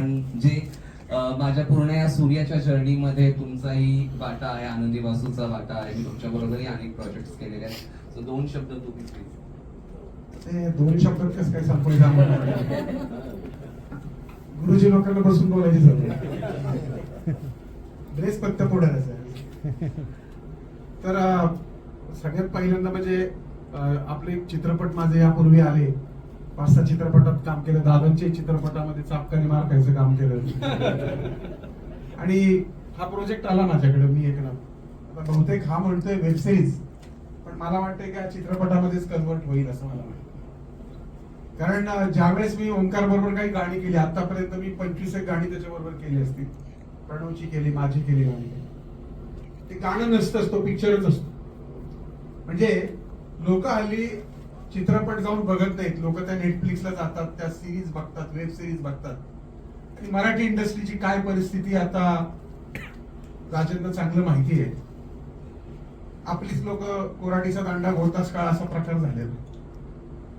पण जे माझ्या पूर्ण या सूर्याच्या जर्नीमध्ये तुमचाही वाटा आहे आनंदी वासूचा वाटा आहे. मी तुमच्या बरोबरही अनेक प्रोजेक्ट केलेले आहेत. सो दोन शब्द तुम्ही please. ते दोन शब्दात कसं काय संपवायचं गुरुजी लोकांना बसून बोलायची सर ड्रेस फक्त पुढे तर सगळ्यात पहिल्यांदा म्हणजे आपले चित्रपट माझे यापूर्वी आले. पाच सहा चित्रपटात काम केलं दादांच्या चित्रपटामध्ये चापकाने मार खायचं काम केलं. आणि हा प्रोजेक्ट आला माझ्याकडे मी एकनाथ आता बहुतेक हा म्हणतोय वेब सिरीज पण मला वाटतंय की हा चित्रपटामध्येच कन्वर्ट होईल असं मला वाटतं कारण ज्यावेळेस मी ओंकार बरोबर काही गाणी केली आतापर्यंत मी पंचवीस एक गाणी त्याच्याबरोबर केली असतील प्रणवची केली माझी केली गाणी ते गाणं नसतंच तो पिक्चरच असतो. म्हणजे लोक हल्ली चित्रपट जाऊन बघत नाहीत. लोक त्या नेटफ्लिक्सला जातात त्या सिरीज बघतात वेब सिरीज बघतात. आणि मराठी इंडस्ट्रीची काय परिस्थिती आता राजेंना चांगलं माहिती आहे. आपलीच लोक कोराडीचा दांडा घोळताच काळ असा प्रकार झालेला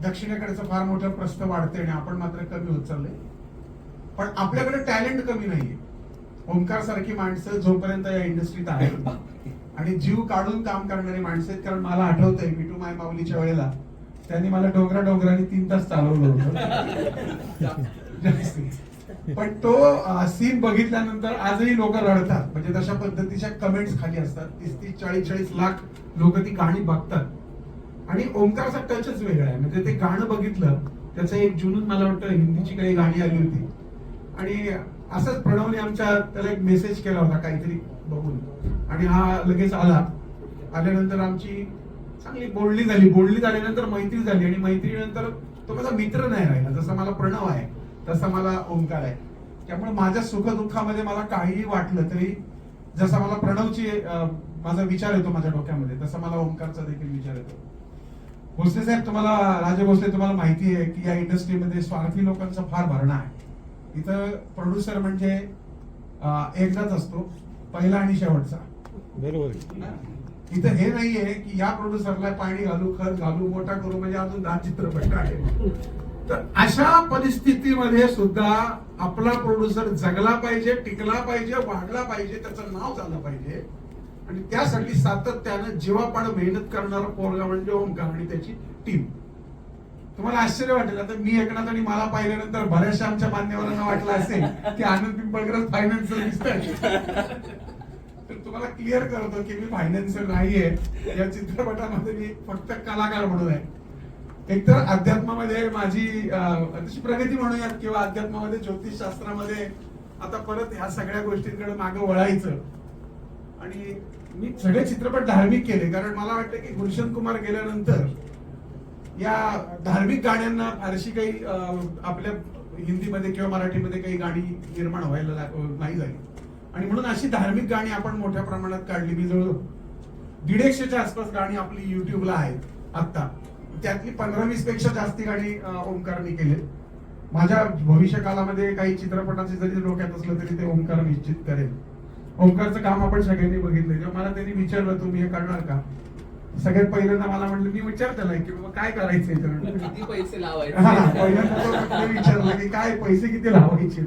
दक्षिणेकडचं फार मोठं प्रश्न वाढते आणि आपण मात्र कमी होत चाललंय. पण आपल्याकडे टॅलेंट कमी नाहीये. ओंकार सारखी माणसं जोपर्यंत या इंडस्ट्रीत आहेत. आणि जीव काढून काम करणारी माणसं आहेत कारण मला आठवतंय मिठू माय माऊलीच्या वेळेला त्यांनी मला डोंगरा डोंगराने तीन तास चालवलं होतं. पण तो सीन बघितल्यानंतर आजही लोक रडतात. म्हणजे तशा पद्धतीच्या कमेंट्स खाली असतात. तीस तीस चाळीस चाळीस लाख लोक ती गाणी बघतात. आणि ओंकारचा टचच वेगळा आहे. म्हणजे ते गाणं बघितलं त्याचं एक जुनून मला वाटतं हिंदीची काही गाणी आली होती. आणि असंच प्रणवने आमच्या त्याला एक मेसेज केला होता काहीतरी बघून. आणि हा लगेच आला. आल्यानंतर आमची चांगली बोलणी झाली. बोलणी झाल्यानंतर मैत्री झाली आणि मैत्रीनंतर तो माझा मित्र नाही राहिला. जसा मला प्रणव आहे तसा मला ओंकार आहे. त्यामुळे माझ्या सुखदुःखामध्ये मला काहीही वाटलं तरी जसा मला प्रणवची माझा विचार येतो माझ्या डोक्यामध्ये तसा मला ओंकारचा देखील विचार येतो. भोसले साहेब तुम्हाला राजे भोसले तुम्हाला माहिती आहे की या इंडस्ट्रीमध्ये स्वार्थी लोकांचा फार भरणा आहे. इथं प्रोड्युसर म्हणजे एकदाच असतो पहिला आणि शेवटचा. इथं हे नाहीये की या प्रोड्युसरला पाणी घालू खत घालू मोठा करू म्हणजे अजून दहा चित्रपट आहे. तर अशा परिस्थितीमध्ये सुद्धा आपला प्रोड्युसर जगला पाहिजे टिकला पाहिजे वाढला पाहिजे त्याचं नाव झालं पाहिजे. आणि त्यासाठी सातत्यानं जीवापाड मेहनत करणारा पोरगा म्हणजे ओमकार आणि त्याची टीम तुम्हाला आश्चर्य वाटेल आता मी एकनाथ आणि मला पाहिल्यानंतर बऱ्याचशा आमच्या मान्यवरांना वाटलं असेल की आनंद पिंपळकर फायनान्सर दिसत तुम्हाला क्लिअर करतो की मी फायनान्सर नाहीये. या चित्रपटामध्ये मी फक्त कलाकार म्हणून आहे. एकतर अध्यात्मामध्ये माझी अतिशय प्रगती म्हणूयात किंवा अध्यात्मामध्ये ज्योतिष शास्त्रामध्ये आता परत ह्या सगळ्या गोष्टींकडे मागं वळायचं. आणि मी सगळे चित्रपट धार्मिक केले कारण मला वाटतं की गुलशन कुमार गेल्यानंतर या धार्मिक गाण्यांना फारशी काही आपल्या हिंदीमध्ये किंवा मराठीमध्ये काही गाणी निर्माण व्हायला नाही झाली. आणि म्हणून अशी धार्मिक गाणी आपण मोठ्या प्रमाणात काढली. मी जवळ दीडशेच्या आसपास गाणी आपली युट्यूबला आहेत आत्ता. त्यातली पंधरा वीसपेक्षा जास्ती गाणी ओंकारने केली. माझ्या भविष्य कालामध्ये काही चित्रपटाचे जरी डोक्यात असलं तरी ते ओंकार निश्चित करेल. ओंकारचं काम आपण सगळ्यांनी बघितलं जेव्हा मला त्यांनी विचारलं तुम्ही हे करणार का? सगळ्यात पहिल्यांदा मला म्हटलं मी विचार त्याला की बाबा काय करायचंय? तर किती पैसे लावायचे? पहिल्यांदा विचारलं की काय पैसे किती लावायचे?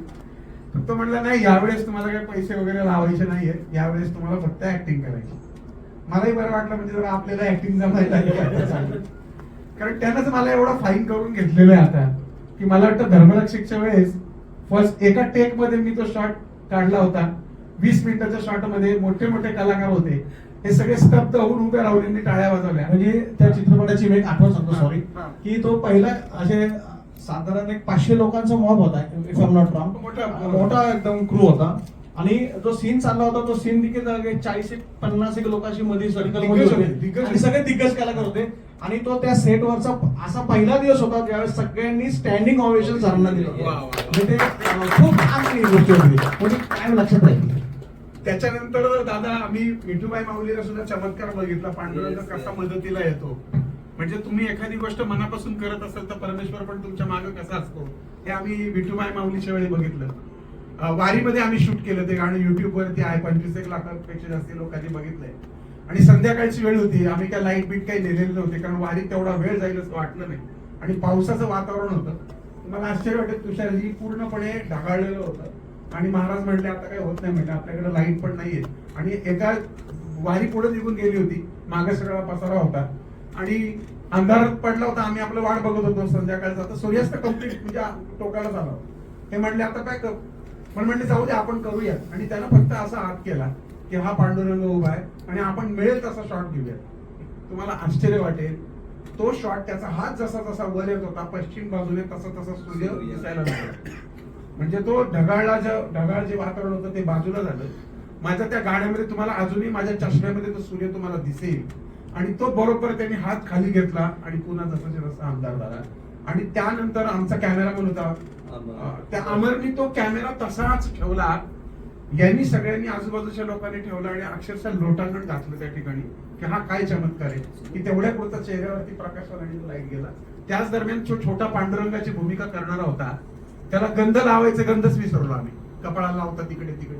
तर तो म्हणला नाही यावेळेस तुम्हाला काही पैसे वगैरे लावायचे नाहीये. यावेळेस तुम्हाला फक्त ऍक्टिंग करायची. मलाही बरं वाटलं म्हणजे जरा आपल्याला ऍक्टिंग जमायला. कारण त्यानंच मला एवढं फाईन करून घेतलेलं आहे आता की मला वाटतं धर्मरक्षकच्या वेळेस फर्स्ट एका टेकमध्ये मी तो शॉट काढला होता. वीस मिनिटाच्या शॉटमध्ये मोठे मोठे कलाकार होते. हे सगळे स्तब्ध होऊन उभे राहून यांनी टाळ्या वाजवल्या. म्हणजे त्या चित्रपटाची मी एक आठवण सांगतो सॉरी. की तो पहिला असे साधारण एक पाचशे लोकांचा मॉब होता इफ एम नॉट रॉंग मोठा- एकदम क्रू होता. आणि जो सीन चालला होता तो सीन देखील चाळीस एक पन्नास एक लोकांची मध्ये सर्कल होते. सगळे दिग्गज कलाकार होते. आणि तो त्या सेटवरचा असा पहिला दिवस होता ज्यावेळेस सगळ्यांनी स्टँडिंग ऑवेशन सरांना दिलं. म्हणजे खूप छान गोष्ट होती. म्हणजे काय लक्षात राहील? त्याच्यानंतर दादा आम्ही मिठूबाई माऊलीला सुद्धा चमत्कार बघितला. पांडुरंग कसा. मदतीला येतो. म्हणजे तुम्ही एखादी गोष्ट मनापासून करत असाल तर परमेश्वर पण तुमच्या मागे कसा असतो? हे आम्ही विठुबाई माऊलीच्या वेळी बघितलं. वारीमध्ये आम्ही शूट केलं ते गाणं. युट्यूबवरती आहे. पंचवीस एक लाखापेक्षा जास्त लोकांनी बघितलंय. आणि संध्याकाळची वेळ होती. आम्ही काय लाइट बीट काही नेलेले नव्हते. कारण वारीत तेवढा वेळ जाईल असं वाटलं नाही. आणि पावसाचं वातावरण होतं. मला आश्चर्य वाटत तुषारजी पूर्णपणे ढगाळलेलं होतं. आणि महाराज म्हटले आता काही होत नाही म्हणजे आपल्याकडे लाइट पण नाहीये. आणि एका वारी पुढे निघून गेली होती. मागे सगळा पसारा होता. आणि अंधार पडला होता आम्ही आपलं वाट बघत होतो संध्याकाळचा. आता सूर्यास्त कंप्लीट म्हणजे टोकाला झाला. हे म्हणले आता काय करू? पण म्हणले जाऊ दे आपण करूया आणि त्यानं फक्त असा हात केला की हा पांडुरंग उभा आहे आणि आपण मिळेल तसा शॉट घेऊया तुम्हाला आश्चर्य वाटेल. तो शॉट त्याचा हात जसा जसा वर येत होता पश्चिम बाजूने तसा तसा सूर्य दिसायला लागला. म्हणजे तो ढगाळला जे ढगाळ जे वातावरण होतं ते बाजूला झालं. माझ्या त्या गाण्यामध्ये तुम्हाला अजूनही माझ्या चष्म्यामध्ये तो सूर्य तुम्हाला दिसेल. आणि तो बरोबर त्यांनी हात खाली घेतला आणि पुन्हा जसा जसा आमदार झाला. आणि त्यानंतर आमचा कॅमेरामन होता. त्या अमरनी तो कॅमेरा तसाच ठेवला. यांनी सगळ्यांनी आजूबाजूच्या लोकांनी ठेवला आणि अक्षरशः लोटांगण घातलं त्या ठिकाणी. की हा काय चमत्कार आहे. की तेवढ्या पुरता चेहऱ्यावरती प्रकाश आणि लाइट गेला. त्याच दरम्यान जो छोटा पांडुरंगाची भूमिका करणारा होता. त्याला गंध लावायचे गंधच विसरलो आम्ही. कपाळाला लावता तिकडे तिकडे.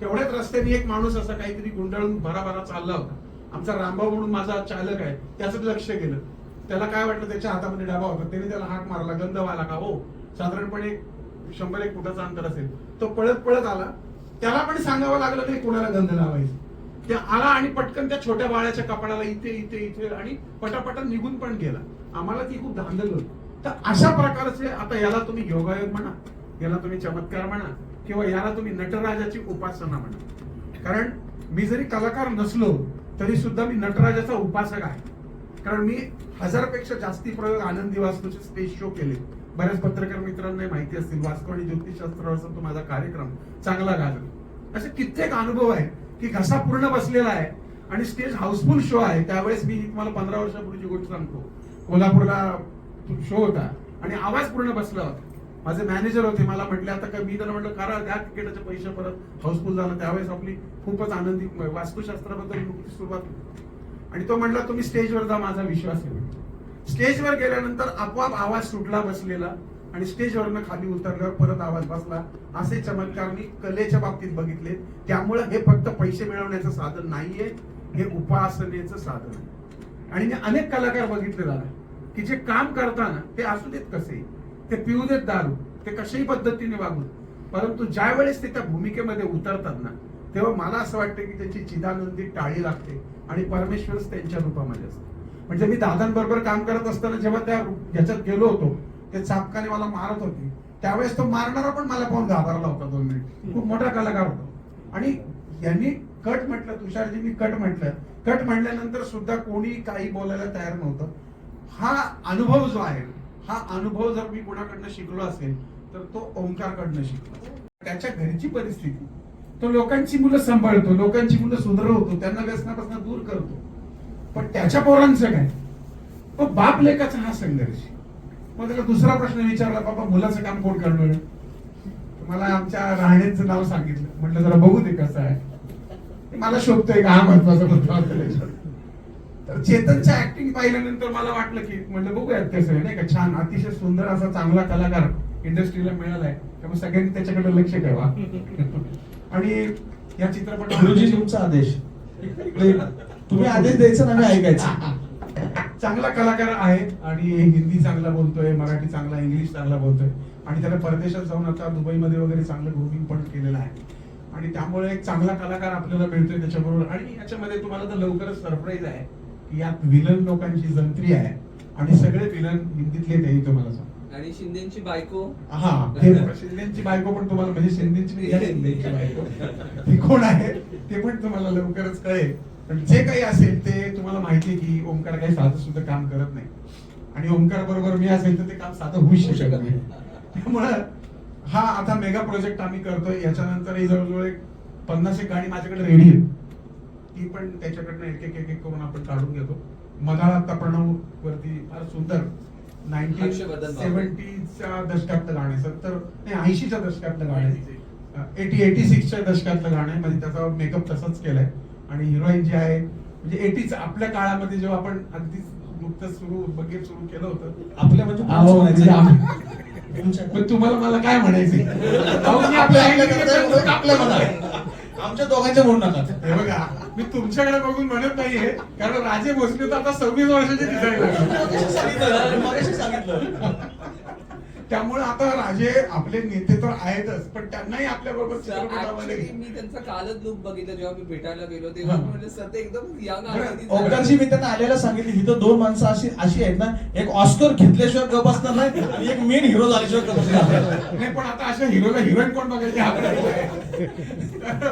तेवढ्याच रस्त्याने एक माणूस असा काहीतरी गुंडाळून भराभरा चालला होता. आमचा रामभाऊ म्हणून माझा चालक आहे त्याचं लक्ष गेलं त्याला काय वाटलं त्याच्या हातामध्ये डाबा होता त्याने त्याला हाक मारला गंधवाला का हो साधारणपणे शंभर एक फुटाचा अंतर असेल. तो पळत पळत आला. त्याला पण सांगावं लागलं नाही कोणाला गंध लावायचं. ते आला आणि पटकन त्या छोट्या बाळाच्या कपाळाला इथे इथे इथे आणि पटापटा निघून पण गेला. आम्हाला ती खूप धांदल होती. तर अशा प्रकारचे आता याला तुम्ही योगायोग म्हणा याला तुम्ही चमत्कार म्हणा किंवा याला तुम्ही नटराजाची उपासना म्हणा. कारण मी जरी कलाकार नसलो तरी सुद्धा मी नटराजाचा उपासक आहे. कारण मी हजारपेक्षा जास्ती प्रयोग आनंदी वास्तूचे स्टेज शो केले. बऱ्याच पत्रकार मित्रांना माहिती असतील वास्तू आणि ज्योतिषशास्त्रावरचा तो माझा कार्यक्रम चांगला गाजला. असे कित्येक अनुभव आहे की घसा पूर्ण बसलेला आहे आणि स्टेज हाऊसफुल शो आहे. त्यावेळेस मी तुम्हाला पंधरा वर्षापूर्वीची गोष्ट सांगतो. कोल्हापूरला शो होता आणि आवाज पूर्ण बसला होता. माझे मॅनेजर होते मला म्हटले आता काय मी त्याला म्हटलं करा त्या तिकिटाचे पैसे परत. हाऊसफुल झालं. त्यावेळेस आपली खूपच आनंदी वास्तुशास्त्राबद्दल नुकतीच सुरुवात आणि तो म्हणला तुम्ही स्टेजवर जा माझा विश्वास आहे. स्टेजवर गेल्यानंतर आपोआप आवाज सुटला बसलेला आणि स्टेजवरनं खाली उतरल्यावर परत आवाज बसला. असे चमत्कार मी कलेच्या बाबतीत बघितले. त्यामुळे हे फक्त पैसे मिळवण्याचं साधन नाहीये हे उपासनेचं साधन आहे. आणि मी अनेक कलाकार बघितले झाला की जे काम करताना ते असू देत कसे? ते पिऊ देत दारू ते कशाही पद्धतीने वागून परंतु ज्या वेळेस ते त्या भूमिकेमध्ये उतरतात ना तेव्हा मला असं वाटतं की त्यांची चिदानंदी टाळी लागते आणि परमेश्वरच त्यांच्या रूपामध्ये असते. म्हणजे मी दादांबरोबर काम करत असताना जेव्हा त्या ह्याच्यात गेलो होतो ते चापकाने मला मारत होते. त्यावेळेस तो मारणारा पण मला पाहून घाबरला होता दोन मिनिट. खूप मोठा कलाकार होता. आणि यांनी कट म्हटलं तुषारजींनी कट म्हटलं. कट म्हटल्यानंतर सुद्धा कोणी काही बोलायला तयार नव्हतं. हा अनुभव जो आहे हा अनुभव जर मी कोणाकडनं शिकलो असेल तर तो ओंकारकडनं शिकलो त्याच्या घरची परिस्थिती. तो लोकांची मुलं सांभाळतो लोकांची मुलं सुधारवतो त्यांना व्यसनापासून दूर करतो. पण त्याच्या पोरांचं काय? मग बाप लेखाचा हा संघर्ष. मग त्याला दुसरा प्रश्न विचारला बाबा मुलाचं काम कोण करणार? मला आमच्या राहण्याचं नाव सांगितलं. म्हटलं जरा बघू दे कसं आहे. मला शोधतोय का? हा महत्त्वाचा मुद्दा तर चेतनच्या ऍक्टिंग पाहिल्यानंतर मला वाटलं की म्हटलं बघूयात कसं आहे नाही का? छान अतिशय सुंदर असा चांगला कलाकार इंडस्ट्रीला मिळालाय. त्यामुळे सगळ्यांनी त्याच्याकडे लक्ष ठेवा. आणि या चित्रपटात गुरुजी तुमचा आदेश. तुम्ही आदेश द्यायचा ना मी ऐकायचं. चांगला कलाकार आहे आणि हिंदी चांगला बोलतोय मराठी चांगला इंग्लिश चांगला बोलतोय. आणि त्याने परदेशात जाऊन आता दुबईमध्ये वगैरे चांगलं ग्रुमिंग पण केलेलं आहे. आणि त्यामुळे एक चांगला कलाकार आपल्याला मिळतोय त्याच्याबरोबर. आणि याच्यामध्ये तुम्हाला तर लवकरच सरप्राईज आहे. यात विलन लोकांची जंत्री आहे. आणि सगळे विलन हिंदीतले तेही तुम्हाला सांग. आणि शिंदेची बायको? हा हे शिंदेची बायको पण तुम्हाला म्हणजे शिंदेची बायको. ती कोण आहे? ते पण तुम्हाला लवकरच कळेल. पण जे काही असेल ते तुम्हाला माहिती की ओंकार काही साधं सुद्धा काम करत नाही. आणि ओंकार बरोबर मी असेल तर ते काम साधं होऊ शकत नाही. त्यामुळं हा आता मेगा प्रोजेक्ट आम्ही करतोय. याच्यानंतर जवळजवळ एक पन्नास एक गाणी माझ्याकडे रेडी आहे ती पण त्याच्याकडनं एक एक एक एक करून आपण काढून घेतो. मधाळा आता प्रणव वरती फार सुंदर नाईन्टीन. सेव्हन्टीच्या दशकातलं गाणं आहे सत्तर नाही ऐंशीच्या दशकातलं गाणं आहे. एटी एटी सिक्सच्या दशकातलं गाणं आहे म्हणजे त्याचा मेकअप तसंच केलाय. आणि हिरोईन जी आहे म्हणजे एटीच आपल्या काळामध्ये जेव्हा आपण अगदी नुकतंच सुरू बघेत सुरू केलं होतं आपल्या म्हणजे म्हणजे तुम्हाला मला काय म्हणायचंय? अहो, मी आपल्या आमच्या दोघांच्या म्हणू नका हे बघा मी तुमच्याकडे बघून म्हणत नाहीये कारण राजे भोसले तर आता सव्वीस वर्षाचे. सांगितलं त्यामुळे आता राजे आपले नेते तर आहेतच पण त्यांनाही आपल्या बरोबर चित्रपटामध्ये मी त्यांचा कालच लुक बघितलं जेव्हा मी भेटायला गेलो तेव्हा हा. म्हणजे सध्या एकदम यंग ओंकारजी मी त्यांना आलेला सांगितलं इथं दोन माणसं अशी अशी आहेत ना एक ऑस्कर घेतल्याशिवाय गप असणार नाही आणि एक मेन हिरो झाल्याशिवाय गप असणार नाही. पण आता अशा हिरोला हिरोईन कोण बघायची हा. अं,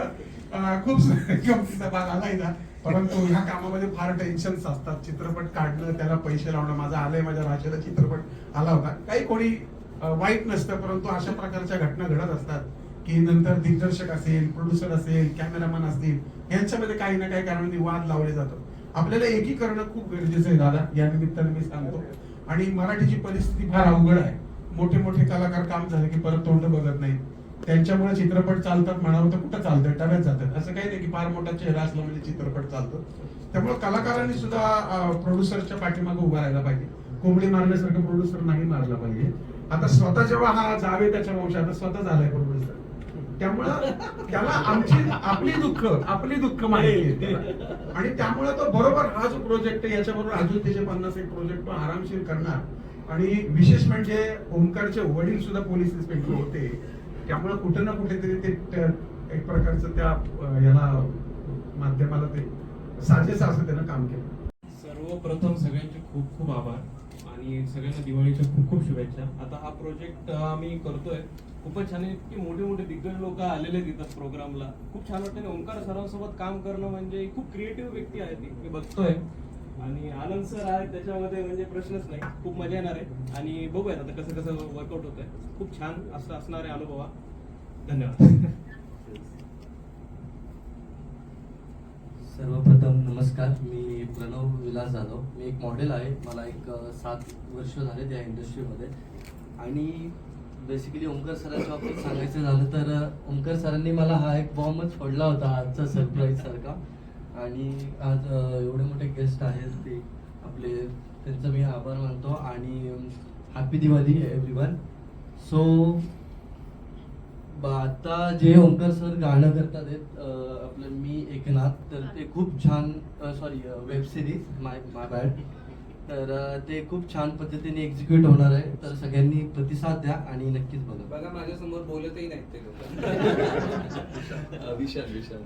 खूप गमतीचा भाग आलाय ना परंतु ह्या कामामध्ये फार टेन्शन्स असतात. चित्रपट काढणं त्याला पैसे लावणं माझा आलंय माझ्या राजाला चित्रपट आला होता. काही कोणी वाईट नसतं परंतु अशा प्रकारच्या घटना घडत असतात की नंतर दिग्दर्शक असेल प्रोड्युसर असेल कॅमेरामॅन असतील यांच्यामध्ये काही ना काही कारणाने वाद लावले जातात आपल्याला एकीकरण खूप गरजेचं आहे दादा. या निमित्ताने मी सांगतो. आणि मराठीची परिस्थिती फार अवघड आहे. मोठे मोठे कलाकार काम झाले की परत तोंड बघत नाही त्यांच्यामुळे चित्रपट चालतात म्हणावं तर कुठं चालतं टव्यात जातात. असं काही नाही की फार मोठा चेहरा असला म्हणजे चित्रपट चालतो. त्यामुळे कलाकारांनी सुद्धा प्रोड्युसरच्या पाठीमागे उभा राहायला पाहिजे. कोंबडी मारण्यासारखं प्रोड्युसर नाही मारला पाहिजे. आता स्वतः जेव्हा हा जावे त्याच्या वंश आता स्वतः झालाय प्रोड्युसर त्यामुळं त्याला आमची आपली दुःख आपली दुःख माहिती आणि त्यामुळे तो बरोबर हा जो प्रोजेक्ट आहे. याच्याबरोबर अजून त्याचे पन्नास एक प्रोजेक्ट तो आरामशीर करणार. आणि विशेष म्हणजे ओंकारचे वडील सुद्धा पोलीस इन्स्पेक्टर होते. त्यामुळे कुठे ना कुठेतरी ते एक प्रकारचं त्या याला माध्यमाला ते साजेसं असं त्यानं काम केलं. सर्वप्रथम सगळ्यांचे खूप खूप आभार आणि सगळ्यांना दिवाळीच्या खूप खूप शुभेच्छा. आता हा प्रोजेक्ट आम्ही करतोय. खूपच छान आहे. इतके मोठे मोठे दिग्गज लोक आलेले तिथं प्रोग्रामला खूप छान वाटतं आणि ओंकार सरांसोबत काम करणं म्हणजे खूप क्रिएटिव्ह व्यक्ती आहे ती. मी बघतोय. आणि आनंद सर आहे त्याच्यामध्ये म्हणजे प्रश्नच नाही. खूप मजा येणार आहे. आणि बघूयात आता कसं कसं वर्कआउट होत आहे खूप छान असं असणार आहे अनुभवा धन्यवाद. सर्वप्रथम नमस्कार मी प्रणव विलास जाधव. मी एक मॉडेल आहे. मला एक सात वर्ष झाले त्या इंडस्ट्रीमध्ये आणि बेसिकली ओंकार सरांच्या बाबतीत सांगायचं झालं तर ओंकार सरांनी मला हा एक बॉम्बच फोडला होता आजचा सरप्राईज सारखा. आणि आज एवढे मोठे गेस्ट आहेत ते आपले. त्यांचा मी आभार मानतो आणि हॅपी दिवाळी एव्हरीवन सो ब- आता जे ओंकार सर गाणं करतात आपलं मी एकनाथ तर ते खूप छान sorry web series my my bad तर ते खूप छान पद्धतीने एक्झिक्यूट होणार आहे. तर सगळ्यांनी प्रतिसाद द्या आणि नक्कीच बघा. बघा माझ्यासमोर बोलतही नाहीत ते लोक. विशाल विशाल.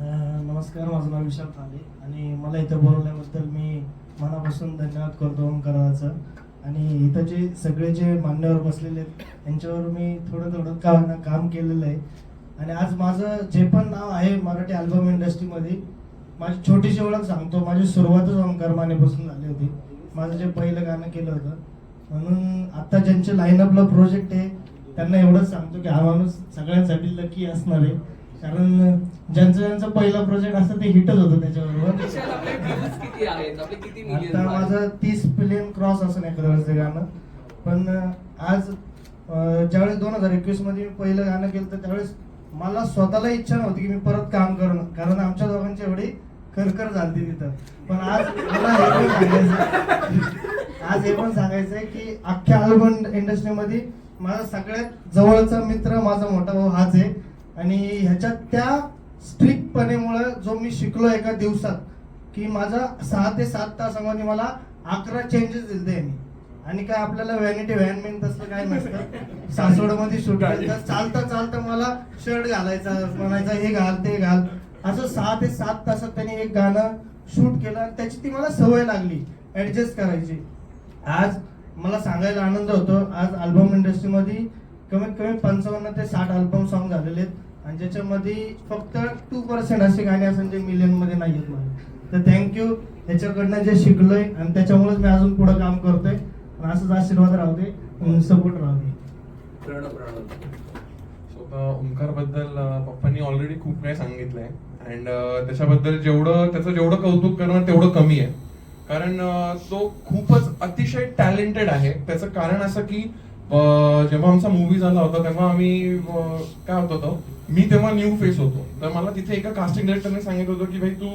नमस्कार माझं नाव विशाल थाले आणि मला इथं बोलवल्याबद्दल मी मनापासून धन्यवाद करतो ओंकाराचा आणि इथं जे सगळे जे मान्यवर बसलेले आहेत त्यांच्यावर मी थोडं थोडं का ना काम केलेलं आहे. आणि आज माझं जे पण नाव आहे मराठी अल्बम इंडस्ट्रीमध्ये माझी छोटीशी ओळख सांगतो. माझी सुरुवातच ओंकार मानेपासून झाली होती. माझं जे पहिलं गाणं केलं होतं. म्हणून आता ज्यांचे लाईनअपला प्रोजेक्ट आहे त्यांना एवढंच सांगतो की हा माणूस सगळ्यांसाठी लकी असणार आहे. कारण ज्यांचं ज्यांचं पहिलं प्रोजेक्ट असतं ते हिटच होतं त्याच्याबरोबर. आता माझं तीस मिलियन क्रॉस असं वेळेस ते गाणं पण आज ज्यावेळेस दोन हजार एकवीसमध्ये मी पहिलं गाणं केलं तर त्यावेळेस मला स्वतःला इच्छा नव्हती की मी परत काम करणं. कारण आमच्या दोघांची एवढी करकर झालती तिथं. पण आज मला हे पण सांगायचं आज हे पण सांगायचंय की अख्ख्या अल्बम इंडस्ट्रीमध्ये माझा सगळ्यात जवळचा मित्र माझा मोठा भाऊ हाच आहे. आणि ह्याच्यात त्या स्ट्रिक्टपणेमुळे जो मी शिकलो एका दिवसात की माझा सहा ते सात तासामध्ये मला अकरा चेंजेस दिले त्यांनी आणि काय आपल्याला व्हॅनिटी व्हॅन मेन तसलं काय नसतं. सासवडमध्ये शूट चालता चालता मला शर्ट घालायचा म्हणायचा हे घाल ते घाल. असं सहा ते सात तासात त्यांनी एक गाणं शूट केलं आणि त्याची ती मला सवय लागली ऍडजस्ट करायची. आज मला सांगायला आनंद होतो. आज अल्बम इंडस्ट्रीमध्ये कमीत कमी पंचावन्न ते साठ अल्बम सॉन्ग झालेले आहेत. आणि ज्याच्यामध्ये फक्त टू पर्सेंट असे गाणे असं जे मिलियनमध्ये नाही आहेत माझे तर थँक्यू त्याच्याकडनं जे शिकलोय आणि त्याच्यामुळेच मी अजून पुढे काम करतोय. असंच आशीर्वाद राहते सपोर्ट राहू प्रणव प्रणव. ओंकारबद्दल पप्पांनी ऑलरेडी खूप काही सांगितलंय. अँड त्याच्याबद्दल जेवढं त्याचं जेवढं कौतुक करणं तेवढं कमी आहे. कारण तो खूपच अतिशय टॅलेंटेड आहे. त्याचं कारण असं की जेव्हा आमचा मूवी झाला होता तेव्हा आम्ही काय होत होतं? मी तेव्हा न्यू फेस होतो. तर मला तिथे एका कास्टिंग डायरेक्टरने सांगितलं होतं की भाई तू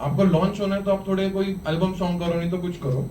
आपको लॉन्च होना है तो आप थोड़े कोई एल्बम सॉन्ग करो नहीं तो कुछ करो.